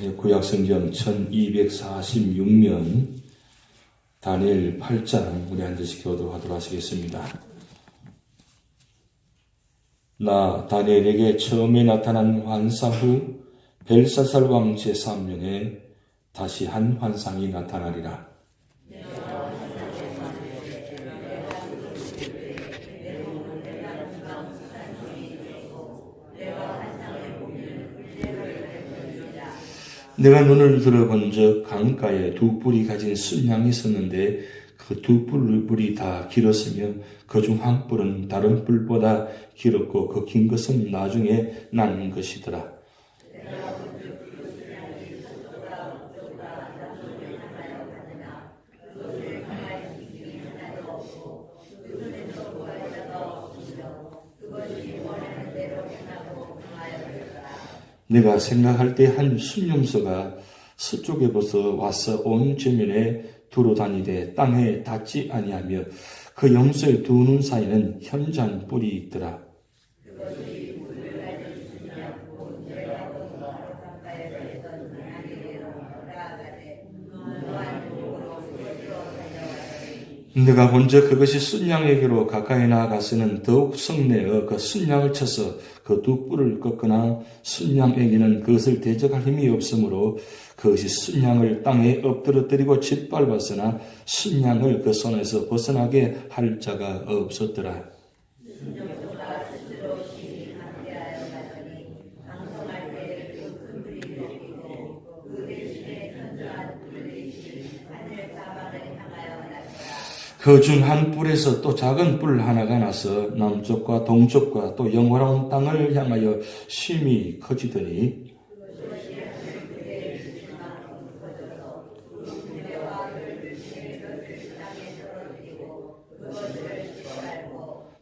예, 구약성경 1246면 다니엘 8장 우리 앉으시 교도하도록 하시겠습니다. 나 다니엘에게 처음에 나타난 환상 후 벨사살 왕 제3년에 다시 한 환상이 나타나리라. 내가 눈을 들어본 적 강가에 두 뿔이 가진 순양이 있었는데 그 두 뿔이 다 길었으며 그 중 한 뿔은 다른 뿔보다 길었고 그 긴 것은 나중에 난 것이더라. 내가 생각할 때한 순념소가 서쪽에 벌써 와서 온 저면에 두루 다니되 땅에 닿지 아니하며 그 영소의 두 눈 사이는 현장 뿔이 있더라. 내가 먼저 그것이 순양에게로 가까이 나아가서는 더욱 성내어 그 순양을 쳐서 그 두 뿔을 꺾거나 순양에게는 그것을 대적할 힘이 없으므로 그것이 순양을 땅에 엎드러뜨리고 짓밟았으나 순양을 그 손에서 벗어나게 할 자가 없었더라. 그 중 한 뿔에서 또 작은 뿔 하나가 나서 남쪽과 동쪽과 또 영화로운 땅을 향하여 심히 커지더니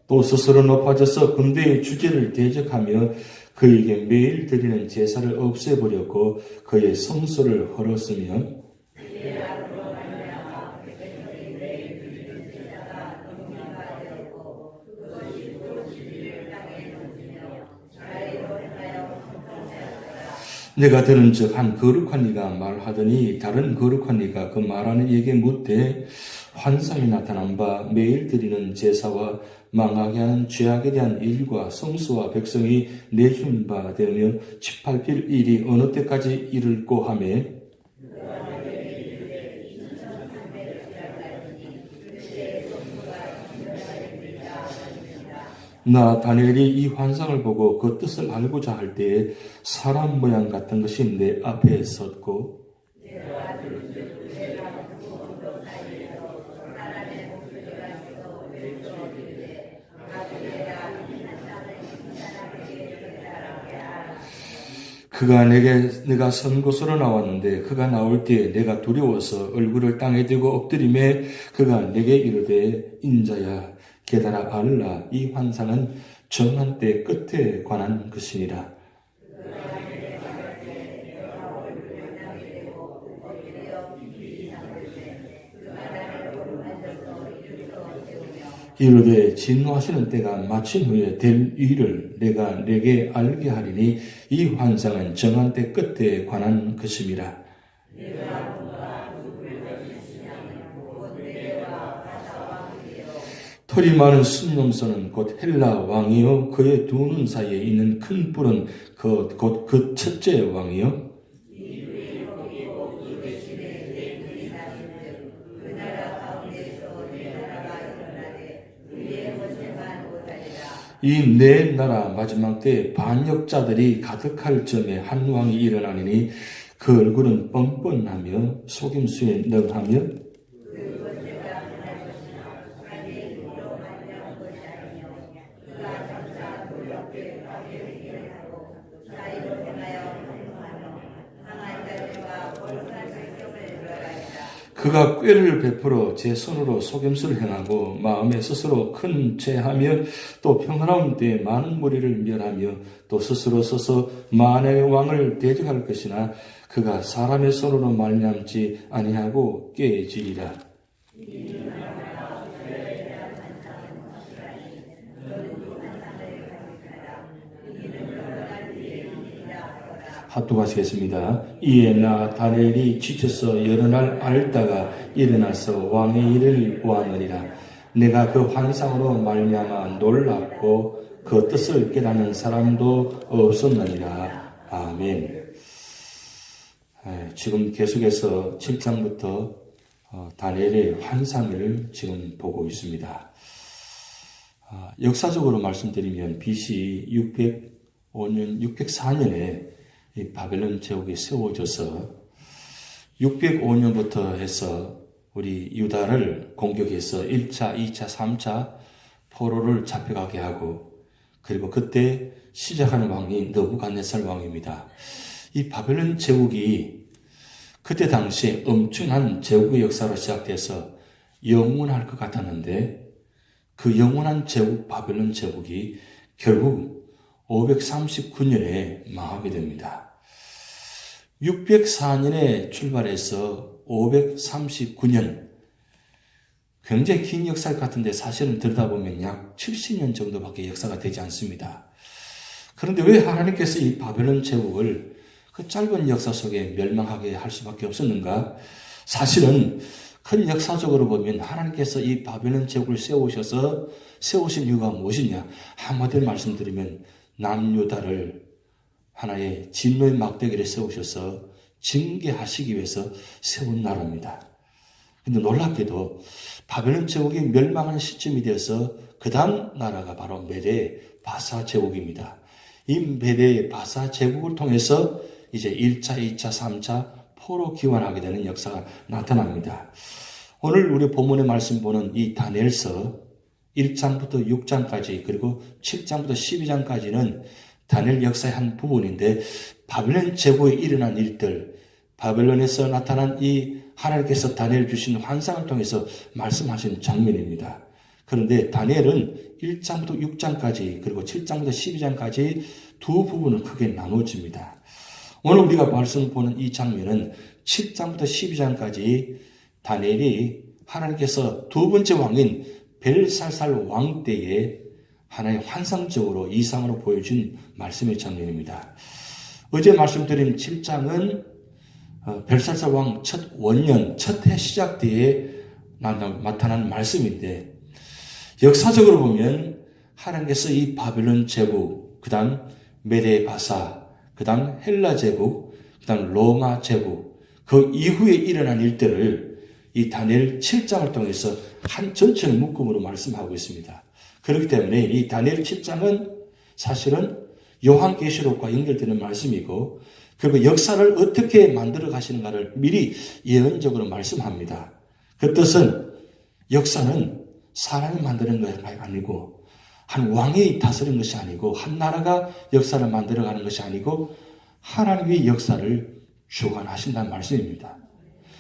또 스스로 높아져서 군대의 주제를 대적하며 그에게 매일 드리는 제사를 없애버렸고 그의 성소를 헐었으며 내가 들은 즉 한 거룩한 이가 말하더니 다른 거룩한 이가 그 말하는 이에게 묻되 환상이 나타난 바 매일 드리는 제사와 망하게 하는 죄악에 대한 일과 성수와 백성이 내준 바 되며 18필 일이 어느 때까지 이를고 하매 나 다니엘이 이 환상을 보고 그 뜻을 알고자 할 때에 사람 모양 같은 것이 내 앞에 섰고 그가 내게 내가 선 곳으로 나왔는데 그가 나올 때에 내가 두려워서 얼굴을 땅에 대고 엎드림에 그가 내게 이르되 인자야 게다라 알라 이 환상은 정한 때 끝에 관한 것이니라. 이르되 진노하시는 때가 마친 후에 될 일을 내가 내게 알게 하리니 이 환상은 정한 때 끝에 관한 것임이라. 털이 많은 순놈소는 곧 헬라 왕이요. 그의 두 눈 사이에 있는 큰 뿔은 곧그 그 첫째 왕이요. 이네 나라 마지막 때 반역자들이 가득할 점에 한 왕이 일어나니 그 얼굴은 뻔뻔하며 속임수에 능하며 그가 꾀를 베풀어 제 손으로 속임수를 행하고 마음에 스스로 큰 죄하며 또 평화로운 때에 많은 무리를 멸하며 또 스스로 서서 만의 왕을 대적할 것이나 그가 사람의 손으로 말미암지 아니하고 깨지리라. 합독하시겠습니다. 이에 나 다니엘이 지쳐서 여러 날 앓다가 일어나서 왕의 일을 보았느니라. 내가 그 환상으로 말미암아 놀랍고 그 뜻을 깨닫는 사람도 없었느니라. 아멘. 에, 지금 계속해서 7장부터 어, 다니엘의 환상을 지금 보고 있습니다. 아, 역사적으로 말씀드리면 BC 605년, 604년에 이 바벨론 제국이 세워져서 605년부터 해서 우리 유다를 공격해서 1차, 2차, 3차 포로를 잡혀가게 하고 그리고 그때 시작하는 왕이 너부갓네살 왕입니다. 이 바벨론 제국이 그때 당시에 엄청난 제국의 역사로 시작돼서 영원할 것 같았는데 그 영원한 제국 바벨론 제국이 결국 539년에 망하게 됩니다. 604년에 출발해서 539년 굉장히 긴 역사 같은데 사실은 들여다보면 약 70년 정도밖에 역사가 되지 않습니다. 그런데 왜 하나님께서 이 바벨론 제국을 그 짧은 역사 속에 멸망하게 할 수밖에 없었는가? 사실은 큰 역사적으로 보면 하나님께서 이 바벨론 제국을 세우셔서 세우신 이유가 무엇이냐? 한마디로 말씀드리면 남유다를 하나의 진노의 막대기를 세우셔서 징계하시기 위해서 세운 나라입니다. 근데 놀랍게도 바벨론 제국이 멸망하는 시점이 되어서 그 다음 나라가 바로 메대 바사 제국입니다. 이 메대 바사 제국을 통해서 이제 1차, 2차, 3차 포로 기원하게 되는 역사가 나타납니다. 오늘 우리 본문의 말씀 보는 이 다니엘서 1장부터 6장까지 그리고 7장부터 12장까지는 다니엘 역사의 한 부분인데 바벨론 제국에 일어난 일들, 바벨론에서 나타난 이 하나님께서 다니엘 주신 환상을 통해서 말씀하신 장면입니다. 그런데 다니엘은 1장부터 6장까지 그리고 7장부터 12장까지 두 부분을 크게 나누어집니다. 오늘 우리가 말씀 보는 이 장면은 7장부터 12장까지 다니엘이 하나님께서 두 번째 왕인 벨살살 왕 때에 하나의 환상적으로 이상으로 보여준 말씀의 장면입니다. 어제 말씀드린 7장은 어, 벨살살 왕 첫 원년, 첫 해 시작 때에 나타난 말씀인데 역사적으로 보면 하나님께서 이 바벨론 제국, 그 다음 메데 바사, 그 다음 헬라 제국, 그 다음 로마 제국, 그 이후에 일어난 일들을 이 다니엘 7장을 통해서 한 전체를 묶음으로 말씀하고 있습니다. 그렇기 때문에 이 다니엘 7장은 사실은 요한계시록과 연결되는 말씀이고 그리고 역사를 어떻게 만들어 가시는가를 미리 예언적으로 말씀합니다. 그 뜻은 역사는 사람이 만드는 것이 아니고 한 왕이 다스리는 것이 아니고 한 나라가 역사를 만들어 가는 것이 아니고 하나님의 역사를 주관하신다는 말씀입니다.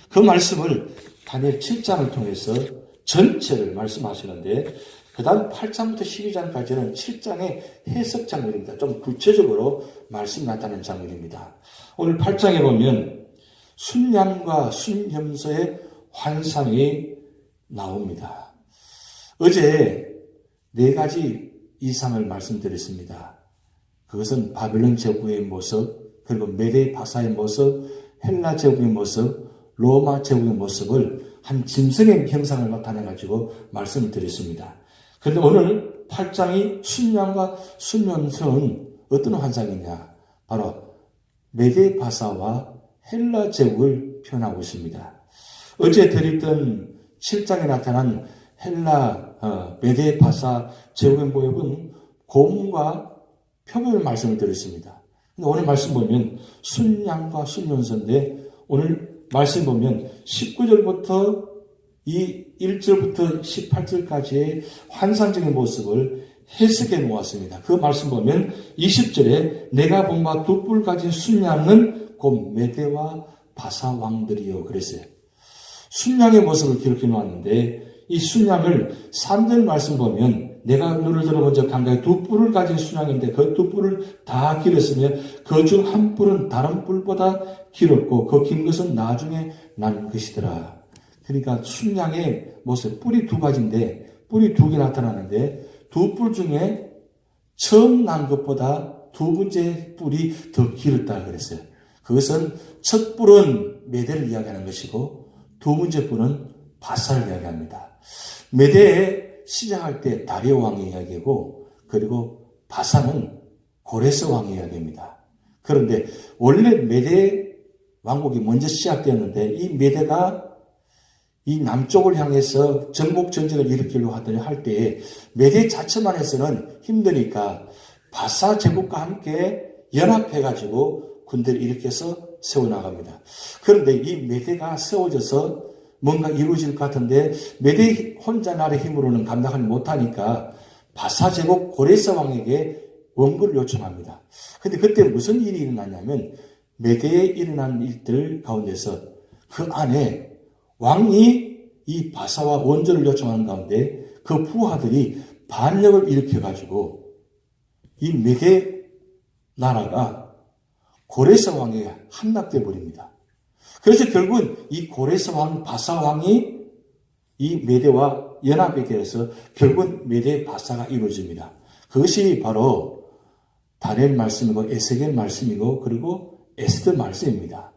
그 말씀을 다니엘 7장을 통해서 전체를 말씀하시는데 그 다음 8장부터 12장까지는 7장의 해석 장면입니다. 좀 구체적으로 말씀 나타낸 장면입니다. 오늘 8장에 보면 순양과 순염소의 환상이 나옵니다. 어제 네 가지 이상을 말씀드렸습니다. 그것은 바벨론 제국의 모습, 그리고 메데 바사의 모습, 헬라 제국의 모습, 로마 제국의 모습을 한 짐승의 형상을 나타내가지고 말씀을 드렸습니다. 그런데 오늘 8장이 순양과 순연성은 어떤 환상이냐? 바로 메데 바사와 헬라 제국을 표현하고 있습니다. 어제 드렸던 7장에 나타난 헬라 어, 메데 바사 제국의 모습은 고문과 표범의 말씀을 드렸습니다. 오늘 말씀 보면 순양과 순연선인데 오늘 말씀 보면 19절부터 이 1절부터 18절까지의 환상적인 모습을 해석해 놓았습니다. 그 말씀 보면 20절에 내가 본바 두 뿔 가진 순양은 곧 메대와 바사 왕들이요 그랬어요. 순양의 모습을 기록해 놓았는데 이 순양을 3절 말씀 보면 내가 눈을 들어본 적 한가에 두 뿔을 가진 순양인데 그 두 뿔을 다 길었으며 그 중 한 뿔은 다른 뿔보다 길었고 그 긴 것은 나중에 난 것이더라. 그러니까 순양의 모습 뿔이 두 가지인데 뿔이 두 개 나타나는데 두 뿔 중에 처음 난 것보다 두 번째 뿔이 더 길었다 그랬어요. 그것은 첫 뿔은 메대를 이야기하는 것이고 두 번째 뿔은 바사를 이야기합니다. 메대에 시작할 때 다리오 왕의 이야기고 그리고 바사는 고레스 왕의 이야기입니다. 그런데 원래 메대 왕국이 먼저 시작되었는데 이 메대가 이 남쪽을 향해서 전복 전쟁을 일으키려고 하더니 할 때에 메대 자체만 해서는 힘드니까 바사 제국과 함께 연합해가지고 군대를 일으켜서 세워나갑니다. 그런데 이 메대가 세워져서 뭔가 이루어질 것 같은데 메대 혼자 나의 힘으로는 감당하지 못하니까 바사 제국 고레스 왕에게 원고를 요청합니다. 근데 그때 무슨 일이 일어났냐면 메대에 일어난 일들 가운데서 그 안에 왕이 이 바사와 원조를 요청하는 가운데 그 부하들이 반역을 일으켜가지고 이 메대 나라가 고레스 왕에 함락돼 버립니다. 그래서 결국은 이 고레스 왕 바사 왕이 이 메대와 연합에 대해서 결국은 메대 바사가 이루어집니다. 그것이 바로 다니엘 말씀이고 에스겔 말씀이고 그리고 에스더 말씀입니다.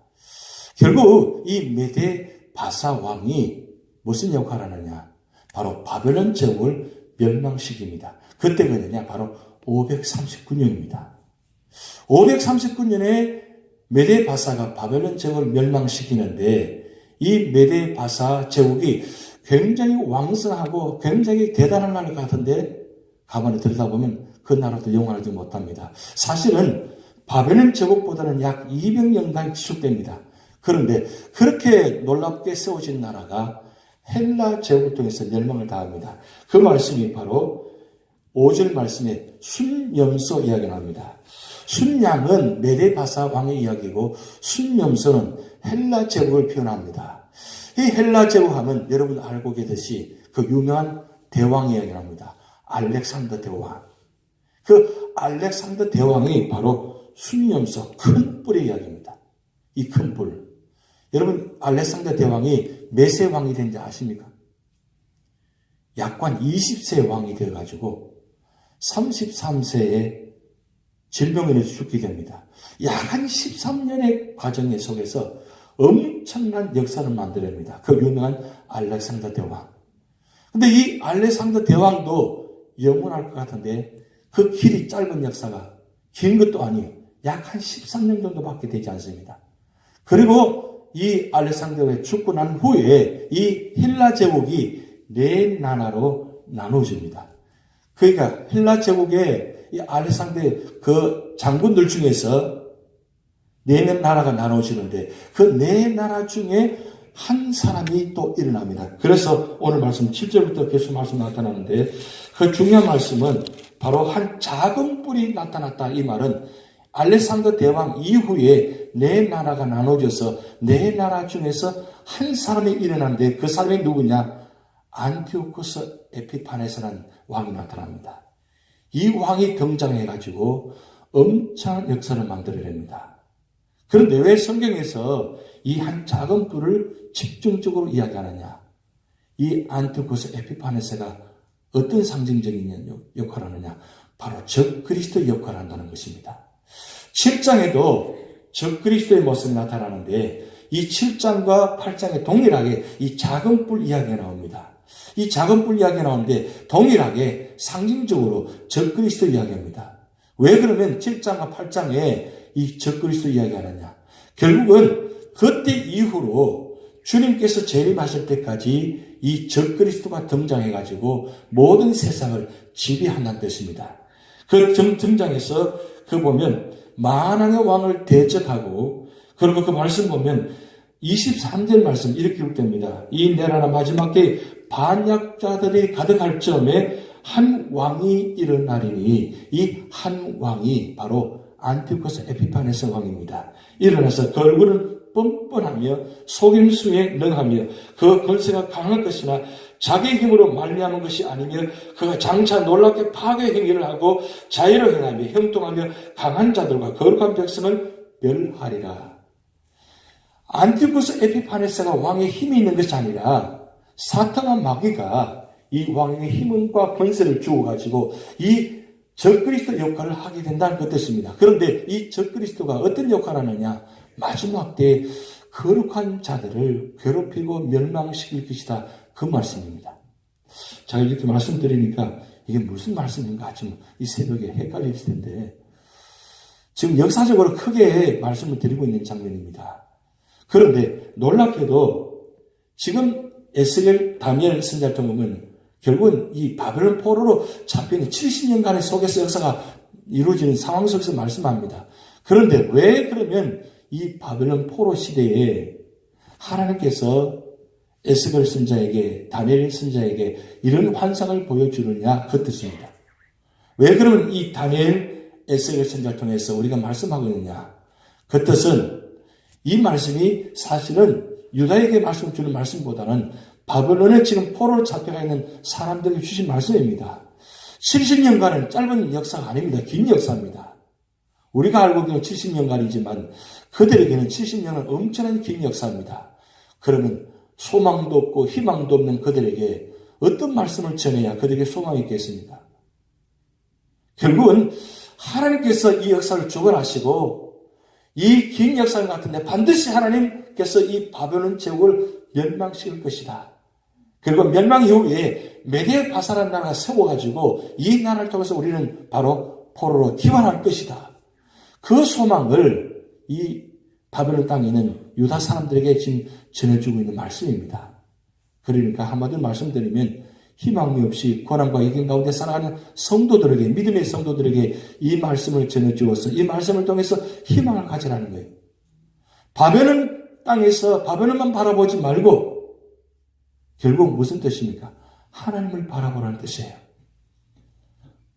결국 이 메대 바사 왕이 무슨 역할을 하느냐? 바로 바벨론 제국을 멸망시킵니다. 그때가 되냐? 바로 539년입니다. 539년에 메데 바사가 바벨론 제국을 멸망시키는데 이 메데 바사 제국이 굉장히 왕성하고 굉장히 대단한 나라 같은데 가만히 들여다보면 그 나라도 영원하지 못합니다. 사실은 바벨론 제국보다는 약 200년간 지속됩니다. 그런데 그렇게 놀랍게 세워진 나라가 헬라 제국을 통해서 멸망을 당합니다. 그 말씀이 바로 5절 말씀에 순염소 이야기가 납니다. 순양은 메데바사 왕의 이야기고 순염소는 헬라 제국을 표현합니다. 이 헬라 제국 하면 여러분 알고 계듯이 그 유명한 대왕 이야기를 합니다. 알렉산더 대왕. 그 알렉산더 대왕이 바로 순염소 큰 뿔의 이야기입니다. 이 큰 뿔. 여러분 알렉산더 대왕이 몇세 왕이 된지 아십니까? 약관 20세 왕이 되어가지고 33세에 질병으로 죽게 됩니다. 약 한 13년의 과정 속에서 엄청난 역사를 만들어냅니다. 그 유명한 알렉산더 대왕. 근데 이 알렉산더 대왕도 영원할 것 같은데 그 길이 짧은 역사가 긴 것도 아니에요. 약 한 13년 정도밖에 되지 않습니다. 그리고 이 알렉산더가 죽고 난 후에 이 헬라 제국이 네 나라로 나눠집니다. 그러니까 헬라 제국의 이 알렉산더의 그 장군들 중에서 네 나라가 나눠지는데 그 네 나라 중에 한 사람이 또 일어납니다. 그래서 오늘 말씀 7절부터 계속 말씀 나타나는데 그 중요한 말씀은 바로 한 작은 뿔이 나타났다. 이 말은 알렉산더 대왕 이후에 네 나라가 나눠져서 네 나라 중에서 한 사람이 일어났는데 그 사람이 누구냐? 안티오코스 에피파네스라는 왕이 나타납니다. 이 왕이 등장해가지고 엄청난 역사를 만들어냅니다. 그런데 왜 성경에서 이 한 작은 뿔을 집중적으로 이야기하느냐? 이 안티오코스 에피파네스가 어떤 상징적인 역할을 하느냐? 바로 적 그리스도의 역할을 한다는 것입니다. 7장에도 적 그리스도의 모습이 나타나는데 이 7장과 8장에 동일하게 이 작은 뿔 이야기가 나옵니다. 이 작은 뿔 이야기가 나오는데 동일하게 상징적으로 적 그리스도 이야기합니다. 왜 그러면 7장과 8장에 이 적 그리스도 이야기하느냐? 결국은 그때 이후로 주님께서 재림하실 때까지 이 적 그리스도가 등장해가지고 모든 세상을 지배한다는 뜻입니다. 그 등장해서 그 보면 만왕의 왕을 대적하고 그리고 그 말씀 보면 23절 말씀 이렇게 기록됩니다. 이 내라나 마지막 때 반약자들이 가득할 점에 한 왕이 일어나리니 이 한 왕이 바로 안티코스 에피파네스 왕입니다. 일어나서 그 얼굴은 뻔뻔하며 속임수에 능하며 그 권세가 강할 것이나 자기 힘으로 말미암은 것이 아니며 그가 장차 놀랍게 파괴 행위를 하고 자유로 행하며 형통하며 강한 자들과 거룩한 백성을 멸하리라. 안티쿠스 에피파네스가 왕의 힘이 있는 것이 아니라 사탄과 마귀가 이 왕의 힘과 권세를 주어가지고 이 적그리스도 역할을 하게 된다는 그 뜻입니다. 그런데 이 적그리스도가 어떤 역할을 하느냐? 마지막 때 거룩한 자들을 괴롭히고 멸망시킬 것이다. 그 말씀입니다. 제가 이렇게 말씀드리니까 이게 무슨 말씀인가 좀이 새벽에 헷갈릴 텐데 지금 역사적으로 크게 말씀을 드리고 있는 장면입니다. 그런데 놀랍게도 지금 에스겔 다니엘 선자를 보면 결국은 이 바벨론 포로로 잡혀있는 70년간의 속에서 역사가 이루어지는 상황 속에서 말씀합니다. 그런데 왜 그러면 이 바벨론 포로 시대에 하나님께서 에스겔 선자에게 다니엘 선자에게 이런 환상을 보여주느냐 그 뜻입니다. 왜 그러면 이 다니엘 에스겔 선자를 통해서 우리가 말씀하고 있느냐 그 뜻은 이 말씀이 사실은 유다에게 말씀 주는 말씀보다는 바벨론에 지금 포로로 잡혀가 있는 사람들에게 주신 말씀입니다. 70년간은 짧은 역사가 아닙니다. 긴 역사입니다. 우리가 알고 있는 70년간이지만 그들에게는 70년은 엄청난 긴 역사입니다. 그러면 소망도 없고 희망도 없는 그들에게 어떤 말씀을 전해야 그들에게 소망이 있겠습니까? 결국은 하나님께서 이 역사를 주관하시고 이 긴 역사 같은데 반드시 하나님께서 이 바벨론 제국을 멸망시킬 것이다. 그리고 멸망 이후에 메데 바사란 나라가 세워가지고 이 나라를 통해서 우리는 바로 포로로 기환할 것이다. 그 소망을 이 바벨론 땅에 있는 유다 사람들에게 지금 전해주고 있는 말씀입니다. 그러니까 한마디로 말씀드리면 희망이 없이 고난과 이긴 가운데 살아가는 성도들에게 믿음의 성도들에게 이 말씀을 전해주어서 이 말씀을 통해서 희망을 가지라는 거예요. 바벨론 땅에서 바벨론만 바라보지 말고 결국 무슨 뜻입니까? 하나님을 바라보라는 뜻이에요.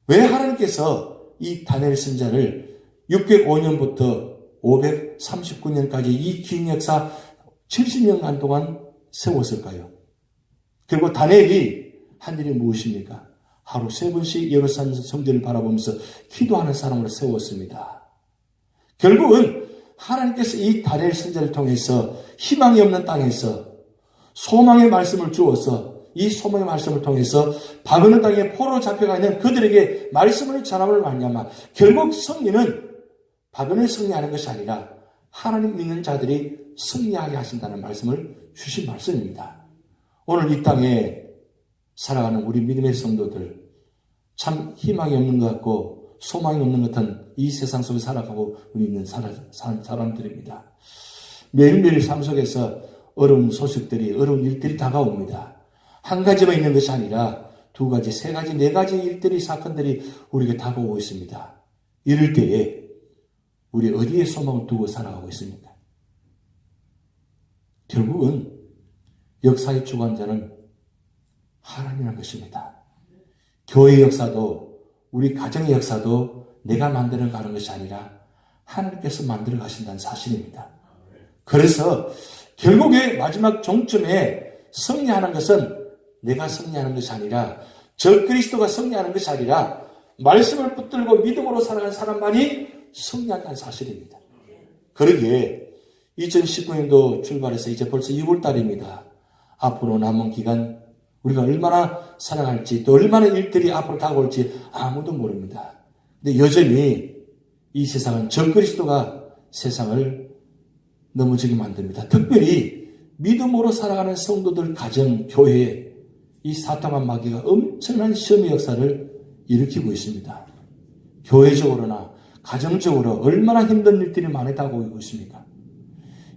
왜 하나님께서 이 다니엘 선자를 605년부터 539년까지 이 긴 역사 70년간 동안 세웠을까요? 그리고 다니엘이 한 일이 무엇입니까? 하루 세 번씩 예루살렘 성전을 바라보면서 기도하는 사람으로 세웠습니다. 결국은 하나님께서 이 다니엘 선자를 통해서 희망이 없는 땅에서 소망의 말씀을 주어서 이 소망의 말씀을 통해서 바벨론 땅에 포로 잡혀가 있는 그들에게 말씀을 전함을 말냐마 결국 승리는 바벨론이 승리하는 것이 아니라 하나님 믿는 자들이 승리하게 하신다는 말씀을 주신 말씀입니다. 오늘 이 땅에 살아가는 우리 믿음의 성도들 참 희망이 없는 것 같고 소망이 없는 것 같은 이 세상 속에 살아가고 있는 사람들입니다. 매일매일 삶 속에서 어려운 소식들이, 어려운 일들이 다가옵니다. 한 가지만 있는 것이 아니라 두 가지, 세 가지, 네 가지 일들이, 사건들이 우리에게 다가오고 있습니다. 이럴 때에 우리 어디에 소망을 두고 살아가고 있습니까? 결국은 역사의 주관자는 하나님이라는 것입니다. 교회 역사도 우리 가정의 역사도 내가 만들어 가는 것이 아니라 하나님께서 만들어 가신다는 사실입니다. 그래서 결국에 마지막 종점에 승리하는 것은 내가 승리하는 것이 아니라 저 그리스도가 승리하는 것이 아니라 말씀을 붙들고 믿음으로 살아가는 사람만이 승리한다는 사실입니다. 그러기에 2019년도 출발해서 이제 벌써 6월 달입니다. 앞으로 남은 기간 우리가 얼마나 살아갈지 또 얼마나 일들이 앞으로 다가올지 아무도 모릅니다. 근데 여전히 이 세상은 저 그리스도가 세상을 넘어지게 만듭니다. 특별히 믿음으로 살아가는 성도들 가정, 교회, 이 사탄한 마귀가 엄청난 시험의 역사를 일으키고 있습니다. 교회적으로나 가정적으로 얼마나 힘든 일들이 많이 다가오고 있습니까?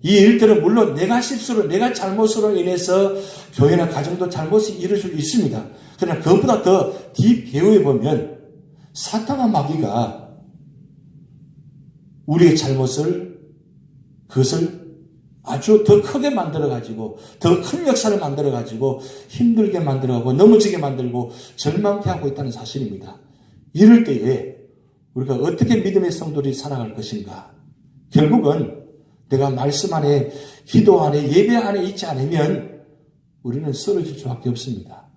이 일들은 물론 내가 실수로, 내가 잘못으로 인해서 교회나 가정도 잘못이 이룰 수 있습니다. 그러나 그것보다 더 뒤배우에 보면 사탄과 마귀가 우리의 잘못을 그것을 아주 더 크게 만들어가지고, 더 큰 역사를 만들어가지고, 힘들게 만들어가고, 넘어지게 만들고, 절망케 하고 있다는 사실입니다. 이럴 때에, 우리가 어떻게 믿음의 성도들이 살아갈 것인가? 결국은 내가 말씀 안에, 기도 안에, 예배 안에 있지 않으면 우리는 쓰러질 수밖에 없습니다.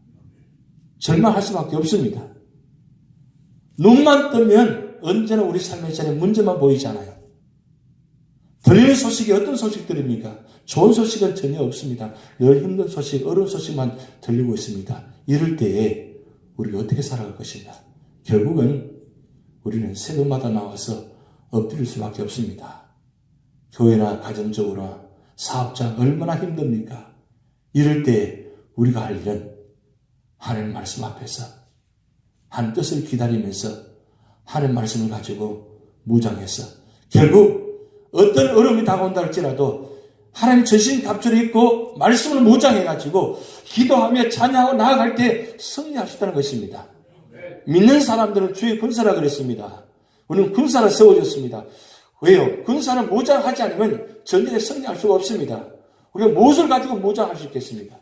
절망할 수밖에 없습니다. 눈만 뜨면 언제나 우리 삶의 자리에 문제만 보이잖아요. 들리는 소식이 어떤 소식들입니까? 좋은 소식은 전혀 없습니다. 늘 힘든 소식, 어려운 소식만 들리고 있습니다. 이럴 때에 우리가 어떻게 살아갈 것인가? 결국은 우리는 새벽마다 나와서 엎드릴 수밖에 없습니다. 교회나 가정적으로 사업자 얼마나 힘듭니까? 이럴 때 우리가 할 일은 하나님 말씀 앞에서 한 뜻을 기다리면서 하나님 말씀을 가지고 무장해서 결국 어떤 어려움이 다가온다 할지라도 하나님 전신 갑주를 입고 말씀을 무장해가지고 기도하며 찬양하고 나아갈 때 승리할 수 있다는 것입니다. 믿는 사람들은 주의 군사라 그랬습니다. 우리는 군사를 세워줬습니다. 왜요? 군사는 무장하지 않으면 전쟁에 승리할 수가 없습니다. 우리가 무엇을 가지고 무장할 수 있겠습니까?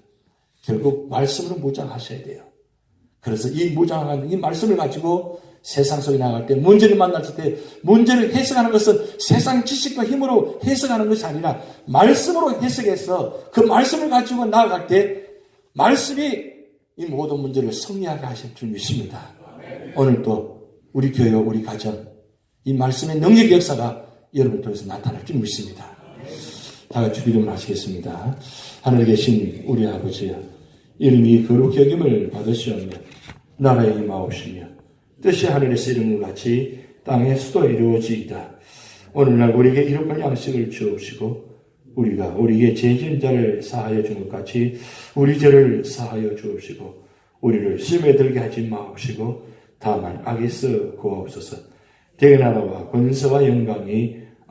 결국 말씀으로 무장하셔야 돼요. 그래서 이 무장하는 이 말씀을 가지고 세상 속에 나갈 때 문제를 만났을 때 문제를 해석하는 것은 세상 지식과 힘으로 해석하는 것이 아니라 말씀으로 해석해서 그 말씀을 가지고 나아갈 때 말씀이 이 모든 문제를 승리하게 하실 줄 믿습니다. 오늘도 우리 교회와 우리 가정 이 말씀의 능력의 역사가 여러분 통해서 나타날 줄 믿습니다. 다 같이 기도를 하시겠습니다. 하늘에 계신 우리 아버지여 이름이 거룩히 여김을 받으시오며 나라의 임하옵시며 뜻이 하늘에서 이룬 것 같이 땅의 수도 이루어지이다. 오늘날 우리에게 이룩할 양식을 주옵시고 우리가 우리에게 죄진 자를 사하여 준 것 같이 우리 죄를 사하여 주옵시고 우리를 심에 들게 하지 마옵시고 다만 악에서 구하옵소서 대나라와 권세와 영광이